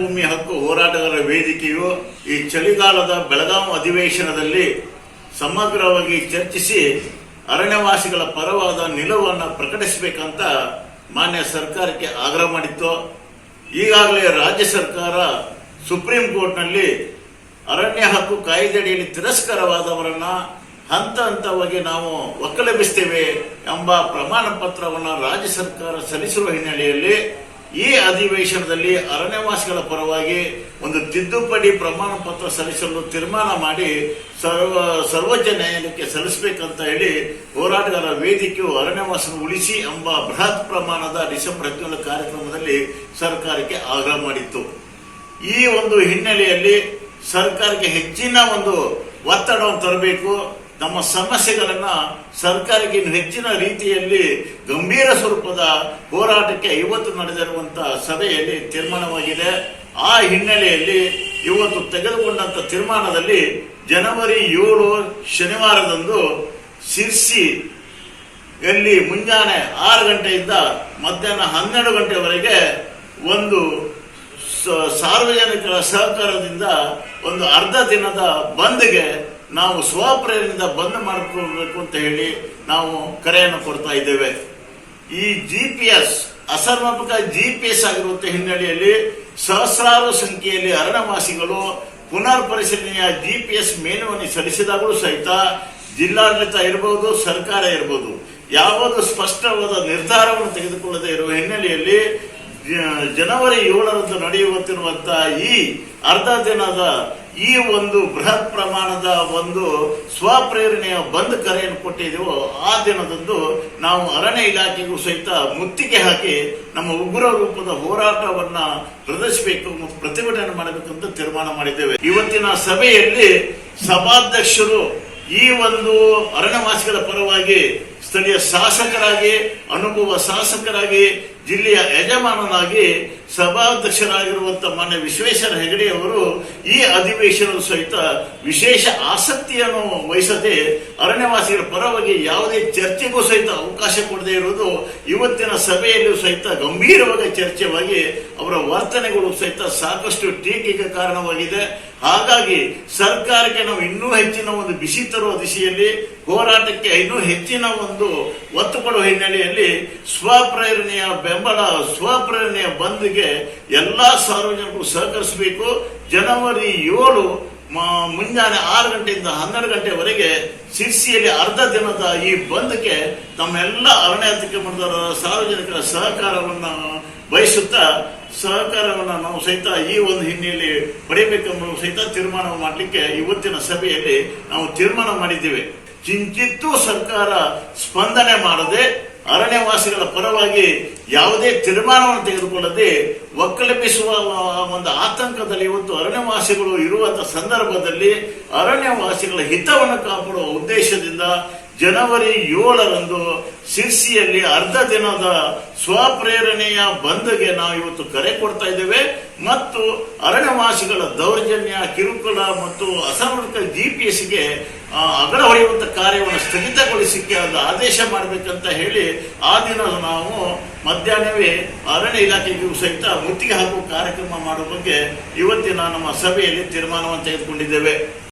ಹೋರಾಟಗಾರರ ವೇದಿಕೆಯು ಈ ಚಳಿಗಾಲದ ಬೆಳಗಾವಿ ಅಧಿವೇಶನದಲ್ಲಿ ಸಮಗ್ರವಾಗಿ ಚರ್ಚಿಸಿ ಅರಣ್ಯವಾಸಿಗಳ ಪರವಾದ ನಿಲುವನ್ನು ಪ್ರಕಟಿಸಬೇಕಂತ ಮಾನ್ಯ ಸರ್ಕಾರಕ್ಕೆ ಆಗ್ರಹ ಮಾಡಿತ್ತು. ಈಗಾಗಲೇ ರಾಜ್ಯ ಸರ್ಕಾರ ಸುಪ್ರೀಂ ಕೋರ್ಟ್ನಲ್ಲಿ ಅರಣ್ಯ ಹಕ್ಕು ಕಾಯ್ದೆಯಡಿಯಲ್ಲಿ ತಿರಸ್ಕಾರವಾದವರನ್ನ ಹಂತ ಹಂತವಾಗಿ ನಾವು ಒಕ್ಕಲೆಬ್ಬಿಸ್ತೇವೆ ಎಂಬ ಪ್ರಮಾಣ ಪತ್ರವನ್ನು ರಾಜ್ಯ ಸರ್ಕಾರ ಸಲ್ಲಿಸಿರುವ ಹಿನ್ನೆಲೆಯಲ್ಲಿ ಈ ಅಧಿವೇಶನದಲ್ಲಿ ಅರಣ್ಯವಾಸಿಗಳ ಪರವಾಗಿ ಒಂದು ತಿದ್ದುಪಡಿ ಪ್ರಮಾಣ ಪತ್ರ ಸಲ್ಲಿಸಲು ತೀರ್ಮಾನ ಮಾಡಿ ಸರ್ವ, ಸರ್ವೋಚ್ಚ ನ್ಯಾಯಾಲಯಕ್ಕೆ ಸಲ್ಲಿಸಬೇಕಂತ ಹೇಳಿ ಹೋರಾಟಗಾರರ ವೇದಿಕೆಯು ಅರಣ್ಯವಾಸನ ಉಳಿಸಿ ಎಂಬ ಬೃಹತ್ ಪ್ರಮಾಣದ ಡಿಸೆಂಬರ್ ಹದಿನೇಳು ಕಾರ್ಯಕ್ರಮದಲ್ಲಿ ಸರ್ಕಾರಕ್ಕೆ ಆಗ್ರಹ ಮಾಡಿತ್ತು. ಈ ಒಂದು ಹಿನ್ನೆಲೆಯಲ್ಲಿ ಸರ್ಕಾರಕ್ಕೆ ಹೆಚ್ಚಿನ ಒಂದು ಒತ್ತಡವನ್ನು ತರಬೇಕು. ನಮ್ಮ ಸಮಸ್ಯೆಗಳನ್ನು ಸರ್ಕಾರಕ್ಕೆ ಹೆಚ್ಚಿನ ರೀತಿಯಲ್ಲಿ ಗಂಭೀರ ಸ್ವರೂಪದ ಹೋರಾಟಕ್ಕೆ ಇವತ್ತು ನಡೆದಿರುವಂತಹ ಸಭೆಯಲ್ಲಿ ತೀರ್ಮಾನವಾಗಿದೆ. ಆ ಹಿನ್ನೆಲೆಯಲ್ಲಿ ಇವತ್ತು ತೆಗೆದುಕೊಂಡಂತ ತೀರ್ಮಾನದಲ್ಲಿ ಜನವರಿ ಏಳು ಶನಿವಾರದಂದು ಸಿರ್ಸಿ ಎಲ್ಲಿ ಮುಂಜಾನೆ ಆರು ಗಂಟೆಯಿಂದ ಮಧ್ಯಾಹ್ನ ಹನ್ನೆರಡು ಗಂಟೆವರೆಗೆ ಒಂದು ಸಾರ್ವಜನಿಕರ ಸಹಕಾರದಿಂದ ಒಂದು ಅರ್ಧ ದಿನದ ಬಂದ್ಗೆ ನಾವು ಸ್ವಪ್ರೇರಣೆಯಿಂದ ಬಂದ್ ಮಾಡ್ಕೊಳ್ಬೇಕು ಅಂತ ಹೇಳಿ ನಾವು ಕರೆಯನ್ನು ಕೊಡ್ತಾ ಇದ್ದೇವೆ. ಈ ಜಿ ಪಿ ಎಸ್ ಅಸರ್ವಾಪಕ ಜಿ ಪಿ ಎಸ್ ಆಗಿರುವಂತ ಹಿನ್ನೆಲೆಯಲ್ಲಿ ಸಹಸ್ರಾರು ಸಂಖ್ಯೆಯಲ್ಲಿ ಅರಣ್ಯವಾಸಿಗಳು ಪುನರ್ ಪರಿಶೀಲನೆಯ ಜಿ ಪಿ ಎಸ್ ಮೇನುವನ್ನು ಸಲ್ಲಿಸಿದಾಗಲೂ ಸಹಿತ ಜಿಲ್ಲಾಡಳಿತ ಇರಬಹುದು ಸರ್ಕಾರ ಇರಬಹುದು ಯಾವುದು ಸ್ಪಷ್ಟವಾದ ನಿರ್ಧಾರವನ್ನು ತೆಗೆದುಕೊಳ್ಳದೆ ಇರುವ ಹಿನ್ನೆಲೆಯಲ್ಲಿ ಜನವರಿ ಏಳರಂದು ನಡೆಯುವಂತಿರುವಂತಹ ಈ ಅರ್ಧ ದಿನದ ಈ ಒಂದು ಬೃಹತ್ ಪ್ರಮಾಣದ ಒಂದು ಸ್ವಪ್ರೇರಣೆಯ ಬಂದ್ ಕರೆಯನ್ನು ಕೊಟ್ಟಿದ್ದೆವೋ ಆ ದಿನದಂದು ನಾವು ಅರಣ್ಯ ಇಲಾಖೆಗೂ ಸಹಿತ ಮುತ್ತಿಗೆ ಹಾಕಿ ನಮ್ಮ ಉಗ್ರ ರೂಪದ ಹೋರಾಟವನ್ನ ಪ್ರದರ್ಶಿಸಬೇಕು ಮತ್ತು ಪ್ರತಿಭಟನೆ ಅಂತ ತೀರ್ಮಾನ ಮಾಡಿದ್ದೇವೆ. ಇವತ್ತಿನ ಸಭೆಯಲ್ಲಿ ಸಭಾಧ್ಯಕ್ಷರು ಈ ಒಂದು ಅರಣ್ಯವಾಸಿಗಳ ಪರವಾಗಿ ಸ್ಥಳೀಯ ಶಾಸಕರಾಗಿ, ಅನುಭವ ಶಾಸಕರಾಗಿ, ಜಿಲ್ಲೆಯ ಯಜಮಾನನಾಗಿ ಸಭಾಧ್ಯಕ್ಷರಾಗಿರುವಂತಹ ಮಾನ್ಯ ವಿಶ್ವೇಶ್ವರ ಹೆಗಡೆ ಅವರು ಈ ಅಧಿವೇಶನದ ಸಹಿತ ವಿಶೇಷ ಆಸಕ್ತಿಯನ್ನು ವಹಿಸದೆ ಅರಣ್ಯವಾಸಿಗಳ ಪರವಾಗಿ ಯಾವುದೇ ಚರ್ಚೆಗೂ ಸಹಿತ ಅವಕಾಶ ಕೊಡದೇ ಇರುವುದು ಇವತ್ತಿನ ಸಭೆಯಲ್ಲೂ ಸಹಿತ ಗಂಭೀರವಾಗಿ ಚರ್ಚೆವಾಗಿ ಅವರ ವರ್ತನೆಗಳು ಸಹಿತ ಸಾಕಷ್ಟು ಟೀಕೆಗೆ ಕಾರಣವಾಗಿದೆ. ಹಾಗಾಗಿ ಸರ್ಕಾರಕ್ಕೆ ನಾವು ಇನ್ನೂ ಹೆಚ್ಚಿನ ಒಂದು ಬಿಸಿ ತರುವ ದಿಶೆಯಲ್ಲಿ ಹೋರಾಟಕ್ಕೆ ಇನ್ನೂ ಹೆಚ್ಚಿನ ಒಂದು ಒತ್ತು ಕೊಡುವ ಹಿನ್ನೆಲೆಯಲ್ಲಿ ಸ್ವಪ್ರೇರಣೆಯ ಬೆಂಬಲ, ಸ್ವಪ್ರೇರಣೆಯ ಬಂದ್ಗೆ ಎಲ್ಲಾ ಸಾರ್ವಜನಿಕರು ಸಹಕರಿಸಬೇಕು. ಜನವರಿ ಏಳು ಮುಂಜಾನೆ ಆರು ಗಂಟೆಯಿಂದ ಹನ್ನೆರಡು ಗಂಟೆವರೆಗೆ ಸಿರ್ಸಿಯಲ್ಲಿ ಅರ್ಧ ದಿನದ ಈ ಬಂದ್ಗೆ ತಮ್ಮೆಲ್ಲ ಅರಣ್ಯಾತಿಕ ಮಂಡಲ ಸಾರ್ವಜನಿಕರ ಸಹಕಾರವನ್ನು ಬಯಸುತ್ತಾ, ಸಹಕಾರವನ್ನು ನಾವು ಸಹಿತ ಈ ಒಂದು ಹಿನ್ನೆಲೆಯಲ್ಲಿ ಪಡೆಯಬೇಕೆಂಬ ಸಹಿತ ತೀರ್ಮಾನ ಮಾಡಲಿಕ್ಕೆ ಇವತ್ತಿನ ಸಭೆಯಲ್ಲಿ ನಾವು ತೀರ್ಮಾನ ಮಾಡಿದ್ದೇವೆ. ಚಿಂತಿತ್ತು ಸರ್ಕಾರ ಸ್ಪಂದನೆ ಮಾಡದೆ ಅರಣ್ಯವಾಸಿಗಳ ಪರವಾಗಿ ಯಾವುದೇ ತೀರ್ಮಾನವನ್ನು ತೆಗೆದುಕೊಳ್ಳದೆ ಒಕ್ಕಲೆಬ್ಬಿಸುವ ಒಂದು ಆತಂಕದಲ್ಲಿ ಇವತ್ತು ಅರಣ್ಯವಾಸಿಗಳು ಇರುವಂತಹ ಸಂದರ್ಭದಲ್ಲಿ ಅರಣ್ಯವಾಸಿಗಳ ಹಿತವನ್ನು ಕಾಪಾಡುವ ಉದ್ದೇಶದಿಂದ ಜನವರಿ ಏಳರಂದು ಶಿರ್ಸಿಯಲ್ಲಿ ಅರ್ಧ ದಿನದ ಸ್ವಪ್ರೇರಣೆಯ ಬಂದ್ಗೆ ನಾವು ಇವತ್ತು ಕರೆ ಕೊಡ್ತಾ ಇದ್ದೇವೆ. ಮತ್ತು ಅರಣ್ಯವಾಸಿಗಳ ದೌರ್ಜನ್ಯ, ಕಿರುಕುಳ ಮತ್ತು ಅಸಮರ್ಪಕ ಜಿಪಿಎಸ್ಗೆ ಅಗಲ ಹೊಡೆಯುವಂತ ಕಾರ್ಯವನ್ನು ಸ್ಥಗಿತಗೊಳಿಸಿಕ್ಕೆ ಅದು ಆದೇಶ ಮಾಡಬೇಕಂತ ಹೇಳಿ ಆ ದಿನ ನಾವು ಮಧ್ಯಾಹ್ನವೇ ಅರಣ್ಯ ಇಲಾಖೆಗೂ ಸಹಿತ ಮುತ್ತಿಗೆ ಹಾಕುವ ಕಾರ್ಯಕ್ರಮ ಮಾಡುವ ಬಗ್ಗೆ ಇವತ್ತಿನ ನಮ್ಮ ಸಭೆಯಲ್ಲಿ ತೀರ್ಮಾನವನ್ನು ತೆಗೆದುಕೊಂಡಿದ್ದೇವೆ.